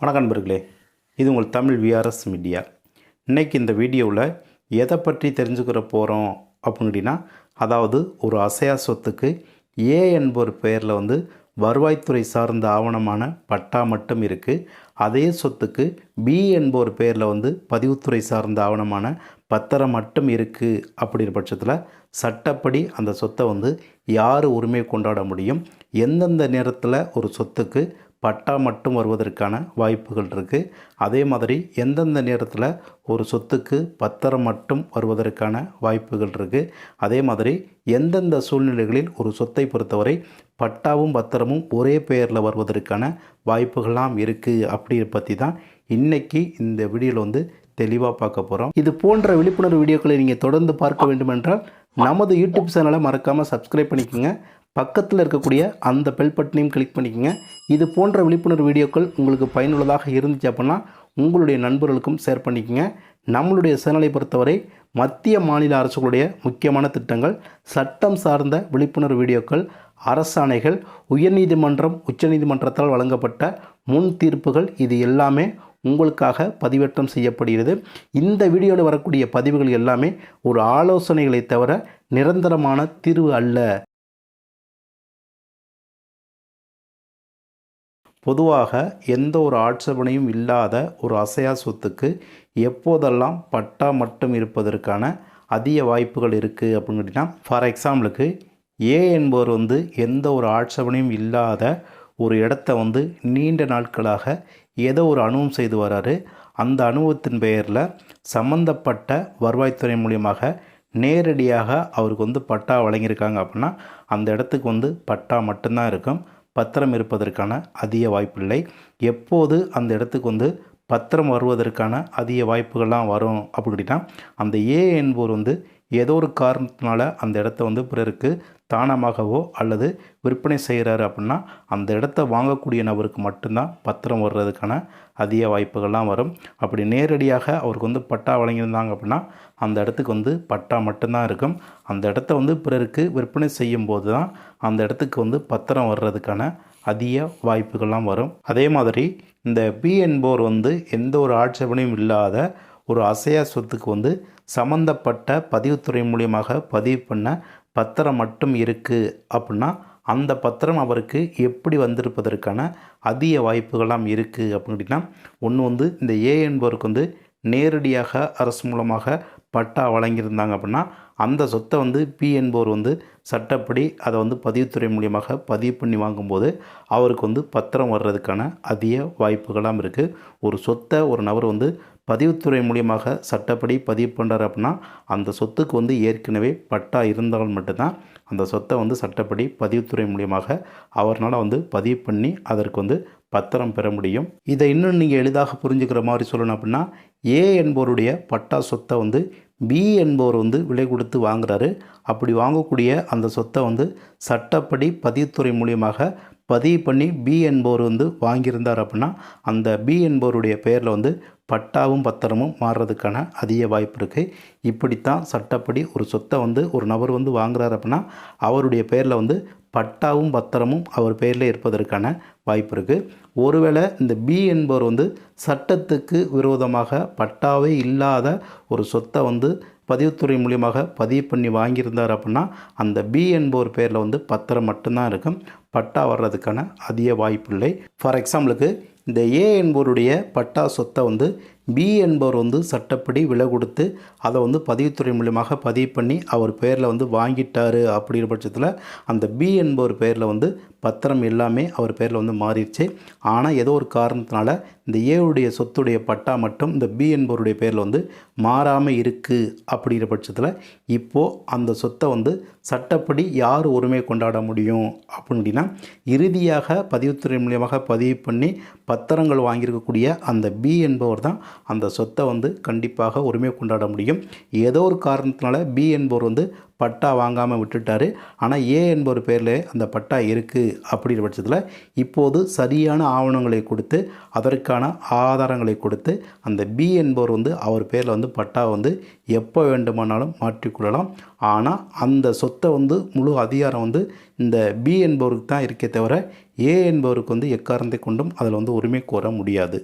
வணக்கம் நண்பர்களே. இது உங்கள் தமிழ் விஆர்எஸ் மீடியா இன்றைக்கி இந்த வீடியோவில் எதை பற்றி தெரிஞ்சுக்கிற போகிறோம் அப்படின்னா அதாவது ஒரு அசையா சொத்துக்கு ஏ என்பவர் பெயரில் வந்து வருவாய்த்துறை சார்ந்த ஆவணமான பட்டா மட்டும் இருக்குது அதே சொத்துக்கு பி என்பவர் பெயரில் வந்து பதிவுத்துறை சார்ந்த ஆவணமான பத்திரம் மட்டும் இருக்குது அப்படின்ற பட்சத்தில் சட்டப்படி அந்த சொத்தை வந்து யார் உரிமை கொண்டாட முடியும்? எந்தெந்த நேரத்தில் ஒரு சொத்துக்கு பட்டா மட்டும் வருவதற்கான வாய்ப்புகள் இருக்குது அதே மாதிரி எந்தெந்த நேரத்தில் ஒரு சொத்துக்கு பத்திரம் மட்டும் வருவதற்கான வாய்ப்புகள் இருக்குது அதே மாதிரி எந்தெந்த சூழ்நிலைகளில் ஒரு சொத்தை பொறுத்தவரை பட்டாவும் பத்திரமும் ஒரே பெயரில் வருவதற்கான வாய்ப்புகள்லாம் இருக்குது அப்படி பற்றி தான் இன்றைக்கி இந்த வீடியோவில் வந்து தெளிவாக பார்க்க போகிறோம் இது போன்ற விழிப்புணர்வு வீடியோக்களை நீங்கள் தொடர்ந்து பார்க்க வேண்டுமென்றால் நமது யூடியூப் சேனலை மறக்காமல் சப்ஸ்கிரைப் பண்ணிக்கோங்க. பக்கத்தில் இருக்கக்கூடிய அந்த பெல் பட்டனையும் கிளிக் பண்ணிக்கோங்க. இது போன்ற விழிப்புணர்வு வீடியோக்கள் உங்களுக்கு பயனுள்ளதாக இருந்துச்சு அப்படின்னா உங்களுடைய நண்பர்களுக்கும் ஷேர் பண்ணிக்கோங்க. நம்மளுடைய சேனலை பொறுத்தவரை மத்திய மாநில அரசுகளுடைய முக்கியமான திட்டங்கள் சட்டம் சார்ந்த விழிப்புணர்வு வீடியோக்கள் அரசாணைகள் உயர்நீதிமன்றம் உச்சநீதிமன்றத்தால் வழங்கப்பட்ட முன் தீர்ப்புகள் இது எல்லாமே உங்களுக்காக பதிவேற்றம் செய்யப்படுகிறது. இந்த வீடியோவில் வரக்கூடிய பதிவுகள் எல்லாமே ஒரு ஆலோசனைகளை தவிர நிரந்தரமான தீர்வு அல்ல. பொதுவாக எந்த ஒரு ஆட்சேபனையும் இல்லாத ஒரு அசையா சொத்துக்கு எப்போதெல்லாம் பட்டா மட்டும் இருப்பதற்கான அதிக வாய்ப்புகள் இருக்குது அப்படின்னு கேட்டிங்கன்னா ஃபார் எக்ஸாம்பிளுக்கு ஏ என்பவர் வந்து எந்த ஒரு ஆட்சேபனையும் இல்லாத ஒரு இடத்த வந்து நீண்ட நாட்களாக ஏதோ ஒரு அனுபவம் செய்து வராரு. அந்த அனுபவத்தின் பெயரில் சம்மந்தப்பட்ட வருவாய்த்துறை மூலியமாக நேரடியாக அவருக்கு வந்து பட்டா வழங்கியிருக்காங்க அப்படின்னா அந்த இடத்துக்கு வந்து பட்டா மட்டும்தான் இருக்கும். பத்திரம் இருப்பதற்கான அதிக வாய்ப்பில்லை. எப்போது அந்த இடத்துக்கு வந்து பத்திரம் வருவதற்கான அதிக வாய்ப்புகள்லாம் வரும் அப்படின்னா அந்த ஏ என்பவர் வந்து ஏதோ ஒரு காரணத்தினால அந்த இடத்த வந்து பிறருக்கு தானமாகவோ அல்லது விற்பனை செய்கிறாரு அப்படின்னா அந்த இடத்த வாங்கக்கூடிய நபருக்கு மட்டும்தான் பத்திரம் வர்றதுக்கான அதிக வாய்ப்புகள்லாம் வரும். அப்படி நேரடியாக அவருக்கு வந்து பட்டா வழங்கியிருந்தாங்க அப்படின்னா அந்த இடத்துக்கு வந்து பட்டா மட்டும்தான் இருக்கும். அந்த இடத்த வந்து பிறருக்கு விற்பனை செய்யும் போது தான் அந்த இடத்துக்கு வந்து பத்திரம் வர்றதுக்கான அதிக வாய்ப்புகள்லாம் வரும். அதே மாதிரி இந்த பி என்போர் வந்து எந்த ஒரு ஆட்சேபனையும் இல்லாத ஒரு அசையா சொத்துக்கு வந்து சம்மந்தப்பட்ட பதிவுத்துறை மூலியமாக பதிவு பண்ண பத்திரம் மட்டும் இருக்குது அப்படின்னா அந்த பத்திரம் அவருக்கு எப்படி வந்திருப்பதற்கான அதிக வாய்ப்புகள்லாம் இருக்குது அப்படின்னா ஒன்று வந்து இந்த ஏ என்பவருக்கு வந்து நேரடியாக அரசு மூலமாக பட்டா வழங்கியிருந்தாங்க அப்படின்னா அந்த சொத்தை வந்து பி என்பவர் வந்து சட்டப்படி அதை வந்து பதிவுத்துறை மூலியமாக பதிவு பண்ணி வாங்கும்போது அவருக்கு வந்து பத்திரம் வர்றதுக்கான அதிக வாய்ப்புகளாம் இருக்குது ஒரு சொத்தை ஒரு நபர் வந்து பதிவுத்துறை மூலியமாக சட்டப்படி பதிவு பண்ணுறாரு அப்படின்னா அந்த சொத்துக்கு வந்து ஏற்கனவே பட்டா இருந்தால் மட்டும்தான் அந்த சொத்தை வந்து சட்டப்படி பதிவுத்துறை மூலியமாக அவர்னால் வந்து பதிவு பண்ணி அதற்கு வந்து பத்திரம் பெற முடியும். இதை இன்னும் நீங்கள் எளிதாக புரிஞ்சுக்கிற மாதிரி சொல்லணும் அப்படின்னா ஏ என்பவருடைய பட்டா சொத்தை வந்து பி என்பவர் வந்து விலை கொடுத்து வாங்குறாரு. அப்படி வாங்கக்கூடிய அந்த சொத்தை வந்து சட்டப்படி பதிவுத்துறை மூலியமாக பதிவு பண்ணி பி என்பவர் வந்து வாங்கியிருந்தார் அப்படின்னா அந்த பி என்பவருடைய பெயரில் வந்து பட்டாவும் பத்திரமும் மாறுறதுக்கான அதிக வாய்ப்பு இருக்குது இப்படித்தான் சட்டப்படி ஒரு சொத்தை வந்து ஒரு நபர் வந்து வாங்குறாரு அப்படின்னா அவருடைய பெயரில் வந்து பட்டாவும் பத்திரமும் அவர் பெயரில் இருப்பதற்கான வாய்ப்பு இருக்குது ஒருவேளை இந்த பி என்பவர் வந்து சட்டத்துக்கு விரோதமாக பட்டாவே இல்லாத ஒரு சொத்தை வந்து பதிவுத்துறை மூலியமாக பதிவு பண்ணி வாங்கியிருந்தார் அப்படின்னா அந்த பி என்பவர் பேரில் வந்து பத்திரம் மட்டும்தான் இருக்கும். பட்டா வர்றதுக்கான அதிக வாய்ப்பில்லை ஃபார் எக்ஸாம்பிளுக்கு இந்த ஏ என்பவருடைய பட்டா சொத்தை வந்து பி என்பவர் வந்து சட்டப்படி விலை கொடுத்து அதை வந்து பதிவுத்துறை மூலியமாக பதிவு பண்ணி அவர் பேரில் வந்து வாங்கிட்டார் அப்படிங்கிற பட்சத்தில் அந்த பி என்பவர் பேரில் வந்து பத்திரம் எல்லாமே அவர் பேரில் வந்து மாறிடுச்சு. ஆனால் ஏதோ ஒரு காரணத்தினால இந்த ஏவுடைய சொத்துடைய பட்டா மட்டும் இந்த பி என்பவருடைய பேரில் வந்து மாறாமல் இருக்குது அப்படிங்கிற பட்சத்தில் இப்போது அந்த சொத்தை வந்து சட்டப்படி யார் உரிமை கொண்டாட முடியும் அப்படின்னா இறுதியாக பதிவுத்துறை மூலியமாக பதிவு பண்ணி பத்திரங்கள் வாங்கியிருக்கக்கூடிய அந்த பி என்பவர் தான் அந்த சொத்தை வந்து கண்டிப்பாக உரிமை கொண்டாட முடியும். ஏதோ ஒரு காரணத்தினால பி என்பவர் வந்து பட்டா வாங்காமல் விட்டுட்டார். ஆனால் ஏ என்பவர் பேரில் அந்த பட்டா இருக்குது அப்படிங்கிற பட்சத்தில் இப்போது சரியான ஆவணங்களை கொடுத்து அதற்கான ஆதாரங்களை கொடுத்து அந்த பி என்பவர் வந்து அவர் பேரில் வந்து பட்டா வந்து எப்போ வேண்டுமானாலும் மாற்றிக்கொள்ளலாம் ஆனால் அந்த சொத்தை வந்து முழு அதிகாரம் வந்து இந்த பி என்பவருக்கு தான் இருக்கே தவிர ஏ என்பவருக்கு வந்து எக்காரணத்தை கொண்டும் அதில் வந்து உரிமை கோர முடியாது.